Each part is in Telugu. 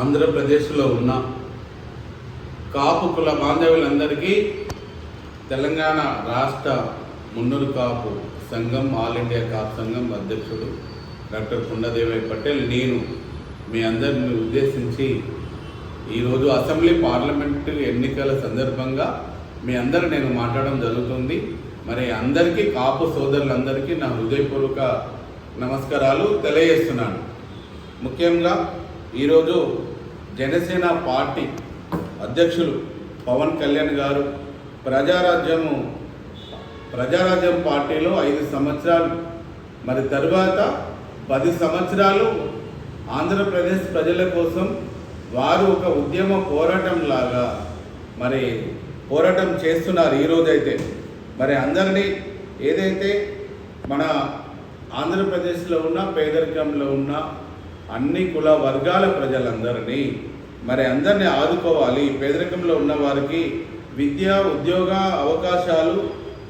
ఆంధ్రప్రదేశ్లో ఉన్న కాపు కుల బాంధవులందరికీ తెలంగాణ రాష్ట్ర మున్నూరు కాపు సంఘం ఆల్ ఇండియా కాపు సంఘం అధ్యక్షుడు డాక్టర్ కుండదేవయ్య పటేల్ నేను మీ అందరిని ఉద్దేశించి ఈరోజు అసెంబ్లీ పార్లమెంటు ఎన్నికల సందర్భంగా మీ అందరు నేను మాట్లాడడం జరుగుతుంది. మరి అందరికీ కాపు సోదరులందరికీ నా హృదయపూర్వక నమస్కారాలు తెలియజేస్తున్నాను. ముఖ్యంగా ఈరోజు జనసేన పార్టీ అధ్యక్షులు పవన్ కళ్యాణ్ గారు ప్రజారాజ్యము ప్రజారాజ్యం పార్టీలో ఐదు సంవత్సరాలు. మరి తరువాత పది సంవత్సరాలు ఆంధ్రప్రదేశ్ ప్రజల కోసం వారు ఒక ఉద్యమ పోరాటం లాగా మరి పోరాటం చేస్తున్నారు ఈరోజైతే మరి అందరినీ ఏదైతే మన ఆంధ్రప్రదేశ్లో ఉన్న పేదరికంలో ఉన్న అన్ని కుల వర్గాల ప్రజలందరినీ మరి అందరినీ ఆదుకోవాలి. పేదరికంలో ఉన్న వారికి విద్య ఉద్యోగ అవకాశాలు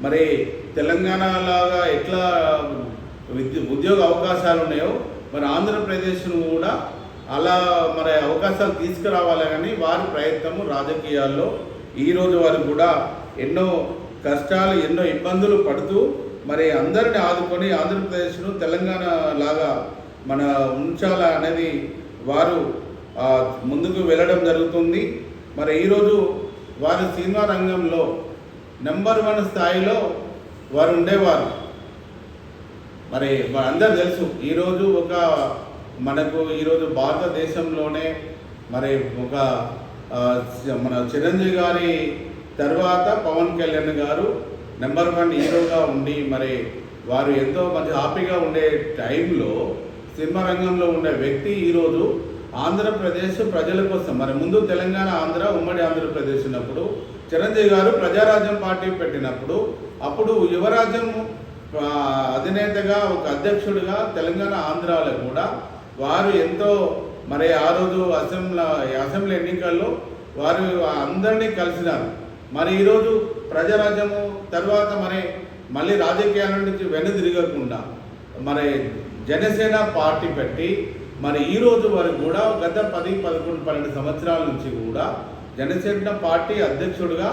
మరి తెలంగాణ లాగా ఎట్లా విద్య ఉద్యోగ అవకాశాలు ఉన్నాయో మరి ఆంధ్రప్రదేశ్ను కూడా అలా మరి అవకాశాలు తీసుకురావాలి కానీ వారి ప్రయత్నము రాజకీయాల్లో ఈరోజు వారు కూడా ఎన్నో కష్టాలు ఎన్నో ఇబ్బందులు పడుతూ మరి అందరిని ఆదుకొని ఆంధ్రప్రదేశ్ను తెలంగాణ లాగా మన ఉంచాల అనేది వారు ముందుకు వెళ్ళడం జరుగుతుంది. మరి ఈరోజు వారు సినిమా రంగంలో నెంబర్ వన్ స్థాయిలో వారు ఉండేవారు. మరి అందరు తెలుసు ఈరోజు ఒక మనకు ఈరోజు భారతదేశంలోనే మరి ఒక మన చిరంజీవి గారి తర్వాత పవన్ కళ్యాణ్ గారు నెంబర్ వన్ హీరోగా ఉండి మరి వారు ఎంతో మంచి హ్యాపీగా ఉండే టైంలో సినిమా రంగంలో ఉండే వ్యక్తి ఈరోజు ఆంధ్రప్రదేశ్ ప్రజల కోసం మరి ముందు తెలంగాణ ఆంధ్ర ఉమ్మడి ఆంధ్రప్రదేశ్ ఉన్నప్పుడు చిరంజీవి గారు ప్రజారాజ్యం పార్టీ పెట్టినప్పుడు అప్పుడు యువరాజ్యం అధినేతగా ఒక అధ్యక్షుడిగా తెలంగాణ ఆంధ్రాలో కూడా వారు ఎంతో మరి ఆ రోజు అసెంబ్లీ అసెంబ్లీ ఎన్నికల్లో వారు అందరినీ కలిసినారు. మరి ఈరోజు ప్రజారాజ్యము తర్వాత మరి మళ్ళీ రాజకీయాల నుంచి వెనుదిరగకుండా మరి జనసేన పార్టీ పెట్టి మరి ఈ రోజు వరకు కూడా గత పది పదకొండు పన్నెండు సంవత్సరాల నుంచి కూడా జనసేన పార్టీ అధ్యక్షుడుగా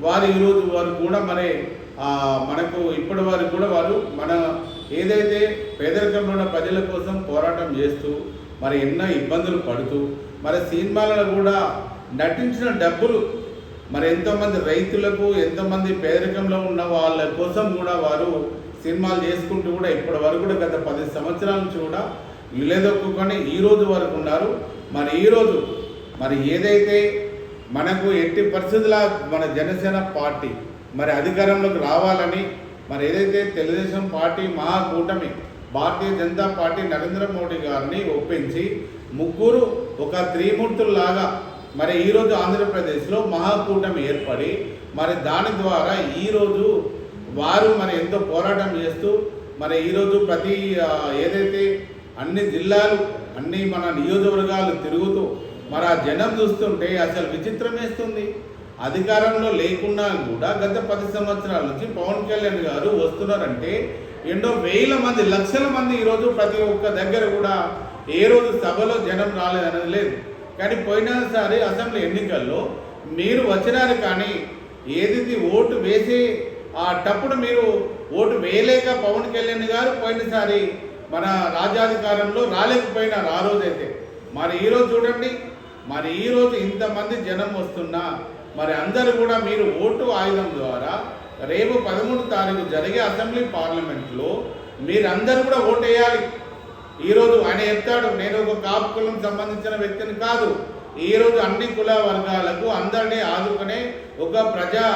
వారు ఈరోజు వారు కూడా మరి మనకు ఇప్పటి వరకు కూడా వారు మన ఏదైతే పేదరికంలో ఉన్న ప్రజల కోసం పోరాటం చేస్తూ మరి ఎన్నో ఇబ్బందులు పడుతూ మరి సినిమాలలో కూడా నటించిన డబ్బులు మరి ఎంతోమంది రైతులకు ఎంతోమంది పేదరికంలో ఉన్న వాళ్ళ కోసం కూడా వారు సినిమాలు చేసుకుంటూ కూడా ఇప్పటి వరకు కూడా గత పది సంవత్సరాల నుంచి కూడా ఇలేదొక్కుకొని ఈ రోజు వరకు ఉన్నారు. మరి ఈరోజు మరి ఏదైతే మనకు ఎట్టి పరిస్థితుల మన జనసేన పార్టీ మరి అధికారంలోకి రావాలని మరి ఏదైతే తెలుగుదేశం పార్టీ మహాకూటమి భారతీయ జనతా పార్టీ నరేంద్ర మోడీ గారిని ఒప్పించి ముగ్గురు ఒక త్రిమూర్తుల్లాగా మరి ఈరోజు ఆంధ్రప్రదేశ్లో మహాకూటమి ఏర్పడి మరి దాని ద్వారా ఈరోజు వారు మరి ఎంతో పోరాటం చేస్తూ మన ఈరోజు ప్రతి ఏదైతే అన్ని జిల్లాలు అన్ని మన నియోజకవర్గాలు తిరుగుతూ మరి ఆ జనం చూస్తుంటే అసలు విచిత్రం వేస్తుంది. అధికారంలో లేకున్నా కూడా గత పది సంవత్సరాల నుంచి పవన్ కళ్యాణ్ గారు వస్తున్నారంటే ఎన్నో వేల మంది లక్షల మంది ఈరోజు ప్రతి ఒక్క దగ్గర కూడా ఏ రోజు సభలో జనం రాలేదనేది లేదు. కానీ పోయినసారి అసెంబ్లీ ఎన్నికల్లో మీరు వచ్చినారు కానీ ఏది ఓటు వేసే ఆ మీరు ఓటు వేయలేక పవన్ కళ్యాణ్ గారు పోయినసారి మన రాజ్యాధికారంలో రాలేకపోయినారు ఆ రోజైతే. మరి ఈరోజు చూడండి మరి ఈరోజు ఇంతమంది జనం వస్తున్నా మరి అందరూ కూడా మీరు ఓటు ఆయుధం ద్వారా రేపు పదమూడు తారీఖు జరిగే అసెంబ్లీ పార్లమెంట్లో మీరందరూ కూడా ఓటు వేయాలి ఈరోజు ఆయన చెప్తాడు నేను ఒక కాపు కులం సంబంధించిన వ్యక్తిని కాదు. ఈరోజు అన్ని కుల వర్గాలకు అందరినీ ఆదుకునే ఒక ప్రజా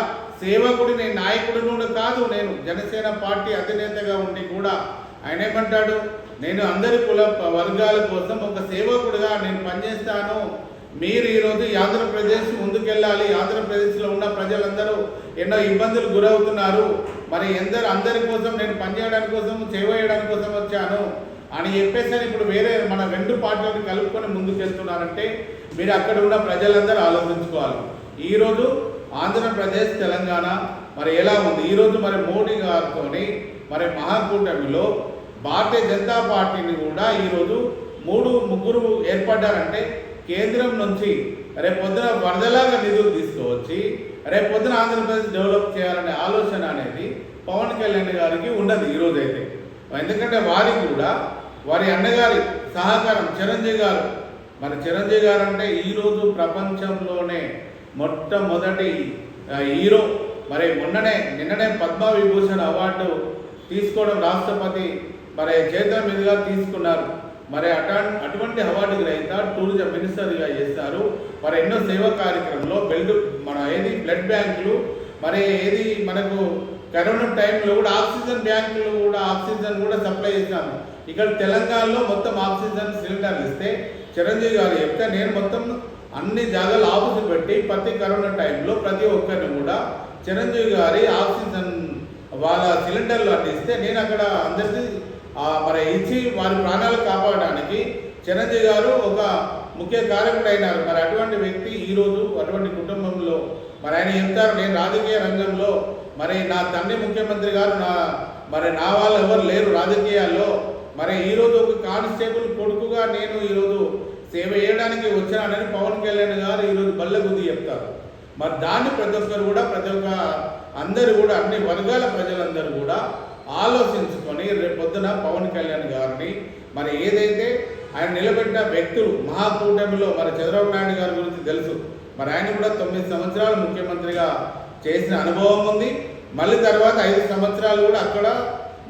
సేవకుడిని నాయకుడిని నుండి కాదు నేను జనసేన పార్టీ అధినేతగా ఉండి కూడా ఆయన ఏమంటాడు? నేను అందరి కుల వర్గాల కోసం ఒక సేవకుడిగా నేను పనిచేస్తాను. మీరు ఈరోజు ఆంధ్రప్రదేశ్ ముందుకెళ్ళాలి. ఆంధ్రప్రదేశ్లో ఉన్న ప్రజలందరూ ఎన్నో ఇబ్బందులు గురవుతున్నారు. మరి ఎందరు అందరి కోసం నేను పనిచేయడానికి కోసం చేయడానికి కోసం వచ్చాను? అని చెప్పేసి అని ఇప్పుడు వేరే మన రెండు పార్టీలను కలుపుకొని ముందుకెళ్తున్నారంటే మీరు అక్కడ ఉన్న ప్రజలందరూ ఆలోచించుకోవాలి. ఈరోజు ఆంధ్రప్రదేశ్ తెలంగాణ మరి ఎలా ఉంది? ఈరోజు మరి మోడీ గారితో మరి మహాకూటమిలో భారతీయ జనతా పార్టీని కూడా ఈరోజు మూడు ముగ్గురు ఏర్పడ్డారంటే కేంద్రం నుంచి రేపు పొద్దున వరదలాగా నిధులు తీసుకువచ్చి రేపు పొద్దున ఆంధ్రప్రదేశ్ డెవలప్ చేయాలనే ఆలోచన అనేది పవన్ కళ్యాణ్ గారికి ఉండదు ఈరోజు అయితే. ఎందుకంటే వారికి కూడా వారి అన్నగారి సహకారం చిరంజీవి గారు. మరి చిరంజీవి గారు అంటే ఈరోజు ప్రపంచంలోనే మొట్టమొదటి హీరో మరి మొన్ననే నిన్ననే పద్మ విభూషణ్ అవార్డు తీసుకోవడం రాష్ట్రపతి మరి చేతుల మీదుగా తీసుకున్నారు. మరి అటా అటువంటి అవార్డు గ్రహీత టూరిజం మినిస్టర్గా చేస్తారు మరి ఎన్నో సేవా కార్యక్రమంలో బెల్ట్ మన ఏది బ్లడ్ బ్యాంకులు మరి ఏది మనకు కరోనా టైంలో కూడా ఆక్సిజన్ బ్యాంకులు కూడా ఆక్సిజన్ కూడా సప్లై చేశాము. ఇక్కడ తెలంగాణలో మొత్తం ఆక్సిజన్ సిలిండర్లు ఇస్తే చిరంజీవి గారు చెప్తే నేను మొత్తం అన్ని జాగాలు ఆఫీసులు పెట్టి ప్రతి కరోనా టైంలో ప్రతి ఒక్కరిని కూడా చిరంజీవి గారి ఆక్సిజన్ వాళ్ళ సిలిండర్లు అందిస్తే నేను అక్కడ అందరికీ మరి ఇచ్చి వారి ప్రాణాలు కాపాడడానికి చిరంజీవి గారు ఒక ముఖ్య కారకుడు అయినారు. మరి అటువంటి వ్యక్తి ఈరోజు అటువంటి కుటుంబంలో మరి ఆయన చెప్తారు నేను రాజకీయ రంగంలో మరి నా తండ్రి ముఖ్యమంత్రి గారు నా మరి నా వాళ్ళు ఎవరు లేరు రాజకీయాల్లో. మరి ఈరోజు ఒక కానిస్టేబుల్ కొడుకుగా నేను ఈరోజు సేవ చేయడానికి వచ్చానని పవన్ కళ్యాణ్ గారు ఈరోజు బల్ల గుద్ది చెప్తారు. మరి దాన్ని ప్రతి ఒక్కరు కూడా ప్రతి ఒక్క అందరూ కూడా అన్ని వర్గాల ప్రజలందరూ కూడా ఆలోచించుకొని రేపు పొద్దున పవన్ కళ్యాణ్ గారిని మరి ఏదైతే ఆయన నిలబెట్టిన వ్యక్తులు మహాకూటమిలో మరి చంద్రబాబు నాయుడు గారి గురించి తెలుసు. మరి ఆయన కూడా తొమ్మిది సంవత్సరాలు ముఖ్యమంత్రిగా చేసిన అనుభవం ఉంది. మళ్ళీ తర్వాత ఐదు సంవత్సరాలు కూడా అక్కడ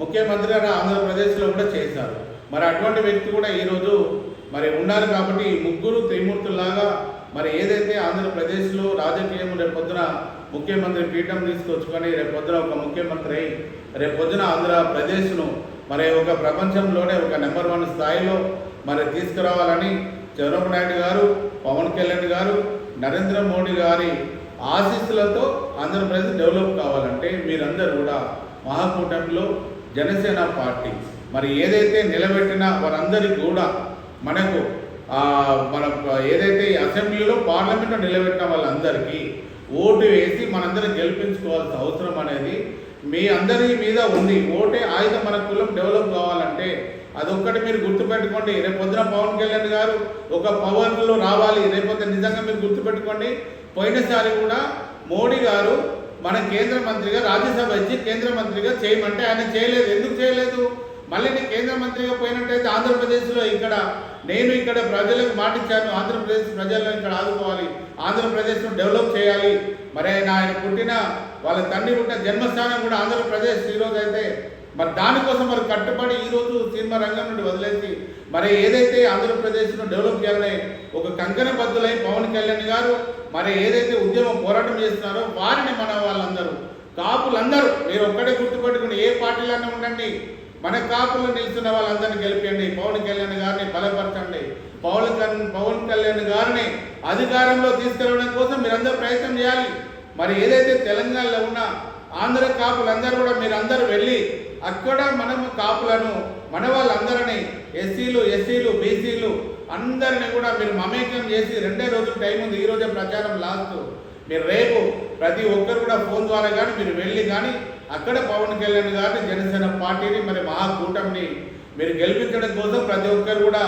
ముఖ్యమంత్రిగా ఆంధ్రప్రదేశ్లో కూడా చేశారు. మరి అటువంటి వ్యక్తి కూడా ఈరోజు మరి ఉన్నారు కాబట్టి ఈ ముగ్గురు త్రిమూర్తుల్లాగా మరి ఏదైతే ఆంధ్రప్రదేశ్లో రాజకీయం రేపు పొద్దున ముఖ్యమంత్రి పీఠం తీసుకొచ్చుకొని రేపు పొద్దున ఒక ముఖ్యమంత్రి అయి రేపు పొద్దున ఆంధ్రప్రదేశ్ను మరి ఒక ప్రపంచంలోనే ఒక నెంబర్ వన్ స్థాయిలో మరి తీసుకురావాలని చంద్రబాబు నాయుడు గారు పవన్ కళ్యాణ్ గారు నరేంద్ర మోడీ గారి ఆశీస్సులతో ఆంధ్రప్రదేశ్ డెవలప్ కావాలంటే మీరందరూ కూడా మహాకూటమిలో జనసేన పార్టీ. మరి ఏదైతే నిలబెట్టిన వారందరికీ కూడా మనకు మన ఏదైతే ఈ అసెంబ్లీలో పార్లమెంట్లో నిలబెట్టిన వాళ్ళందరికీ ఓటు వేసి మనందరం గెలిపించుకోవాల్సిన అవసరం అనేది మీ అందరి మీద ఉంది. ఓటే ఆయుధం మన కులం డెవలప్ కావాలంటే అదొక్కటి మీరు గుర్తుపెట్టుకోండి. రేపు పొద్దున పవన్ కళ్యాణ్ గారు ఒక పవర్లో రావాలి. రేపొద్దు నిజంగా మీరు గుర్తుపెట్టుకోండి. పోయినసారి కూడా మోడీ గారు మన కేంద్ర మంత్రిగా రాజ్యసభ ఇచ్చి కేంద్ర మంత్రిగా చేయమంటే ఆయన చేయలేదు. ఎందుకు చేయలేదు? మళ్ళీ నేను కేంద్ర మంత్రిగా పోయినట్టయితే ఆంధ్రప్రదేశ్లో ఇక్కడ నేను ఇక్కడ ప్రజలకు మాటిచ్చాను ఆంధ్రప్రదేశ్ ప్రజలను ఇక్కడ ఆదుకోవాలి. ఆంధ్రప్రదేశ్ను డెవలప్ చేయాలి. మరి ఆయన ఆయన పుట్టిన వాళ్ళ తండ్రి పుట్టిన జన్మస్థానం కూడా ఆంధ్రప్రదేశ్ ఈరోజు అయితే. మరి దానికోసం మరి కట్టుబడి ఈరోజు సినిమా రంగం నుండి వదిలేసి మరి ఏదైతే ఆంధ్రప్రదేశ్ను డెవలప్ చేయాలనే ఒక కంకణ బద్దులై పవన్ కళ్యాణ్ గారు మరి ఏదైతే ఉద్యమం పోరాటం చేస్తున్నారో వారిని మన వాళ్ళందరూ కాపులందరూ మీరు ఒక్కడే గుర్తుపెట్టుకుని ఏ పార్టీలన్నా ఉండండి. మన కాపులు నిల్చున్న వాళ్ళందరినీ గెలిపండి పవన్ కళ్యాణ్ గారిని బలపరచండి. పవన్ కళ్యాణ్ పవన్ కళ్యాణ్ గారిని అధికారంలో తీసుకెళ్ళడం కోసం మీరందరూ ప్రయత్నం చేయాలి. మరి ఏదైతే తెలంగాణలో ఉన్న ఆంధ్ర కాపులందరూ కూడా మీరందరూ వెళ్ళి అక్కడ మనము కాపులను మన వాళ్ళందరినీ ఎస్సీలు ఎస్సీలు బీసీలు అందరిని కూడా మీరు మమేకం చేసి రెండే రోజులు టైం ఉంది. ఈరోజే ప్రచారం లాస్ట్. మీరు రేపు ప్రతి ఒక్కరు కూడా ఫోన్ ద్వారా కానీ మీరు వెళ్ళి కానీ అక్కడ పవన్ కళ్యాణ్ గారిని జనసేన పార్టీని మరి మహాకూటమిని మీరు గెలిపించడం కోసం ప్రతి ఒక్కరు కూడా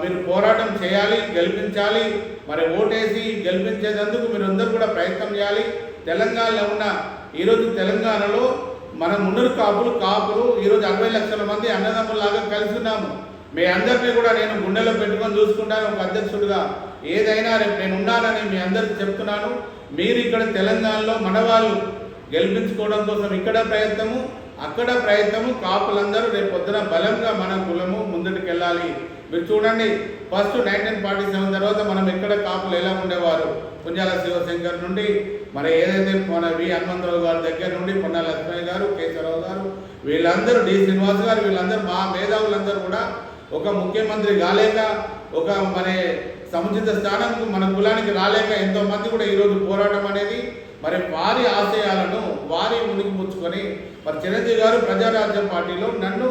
మీరు పోరాటం చేయాలి గెలిపించాలి మరి ఓటేసి గెలిపించేందుకు మీరు అందరూ కూడా ప్రయత్నం చేయాలి. తెలంగాణలో ఉన్న ఈరోజు తెలంగాణలో మన మున్నూరు కాపులు కాపులు ఈరోజు అరవై లక్షల మంది అన్నదమ్ములాగా కలిసి ఉన్నాము. మీ అందరినీ కూడా నేను గుండెలో పెట్టుకొని చూసుకుంటాను ఒక అధ్యక్షుడిగా. ఏదైనా రేపు నేను ఉన్నానని మీ అందరికి చెప్తున్నాను. మీరు ఇక్కడ తెలంగాణలో మనవాళ్ళు గెలిపించుకోవడం కోసం ఇక్కడ ప్రయత్నము అక్కడ ప్రయత్నము కాపులందరూ రేపు పొద్దున బలంగా మన కులము ముందుకు వెళ్ళాలి మీరు చూడండి ఫస్ట్ నైన్టీన్ ఫార్టీ సెవెన్ తర్వాత మనం ఎక్కడ కాపులు ఎలా ఉండేవారు? పుంజాల శివశంకర్ నుండి మరి ఏదైతే మన వి హనుమంతరావు గారి దగ్గర నుండి పొన్న లక్ష్మయ్య గారు కేశవరావు గారు వీళ్ళందరూ డి శ్రీనివాస్ గారు వీళ్ళందరూ మా మేధావులందరూ కూడా ఒక ముఖ్యమంత్రి కాలేక ఒక మన సముచిత స్థానంకు మన కులానికి రాలేక ఎంతో మంది కూడా ఈరోజు పోరాటం అనేది మరి వారి ఆశయాలను వారి మునిగి పుచ్చుకొని మరి చిరంజీవి గారు ప్రజారాజ్యం పార్టీలో నన్ను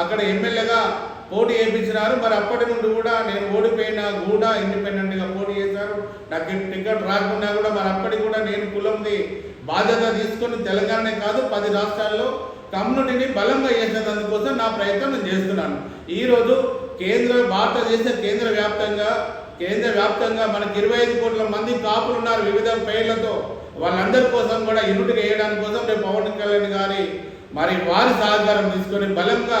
అక్కడ ఎమ్మెల్యేగా పోటీ వేయించినారు. మరి అప్పటి నుండి కూడా నేను ఓడిపోయినా కూడా ఇండిపెండెంట్గా పోటీ చేశారు. నాకు టికెట్ రాకుండా కూడా మరి అప్పటికి కూడా నేను కులంది బాధ్యత తీసుకొని తెలంగాణనే కాదు పది రాష్ట్రాల్లో కమ్యూనిటీని బలంగా చేసేందుకోసం నా ప్రయత్నం నేను చేస్తున్నాను. ఈరోజు కేంద్ర భారతదేశ కేంద్ర వ్యాప్తంగా కేంద్ర వ్యాప్తంగా మనకి ఇరవై ఐదు కోట్ల మంది కాపులు ఉన్నారు వివిధ పేర్లతో. వాళ్ళందరి కోసం కూడా యూనిట్గా వేయడానికి కోసం రేపు పవన్ కళ్యాణ్ గారి మరి వారి సహకారం తీసుకొని బలంగా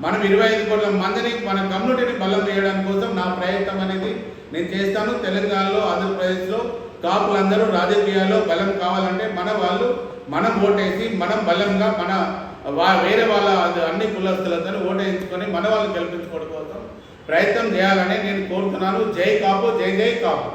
మనం ఇరవై ఐదు కోట్ల మందిని మన కమ్యూనిటీని బలం చేయడానికి కోసం నా ప్రయత్నం అనేది నేను చేస్తాను. తెలంగాణలో ఆంధ్రప్రదేశ్లో కాపులందరూ రాజకీయాల్లో బలం కావాలంటే మన వాళ్ళు మనం ఓటేసి మనం బలంగా మన వా- వేరే వాళ్ళ అన్ని కులస్తులందరూ ఓటేయించుకొని మన వాళ్ళు గెలిపించుకోవడం కోసం ప్రయత్నం చేయాలని నేను కోరుతున్నాను. జై కాపు జై జై కాపు.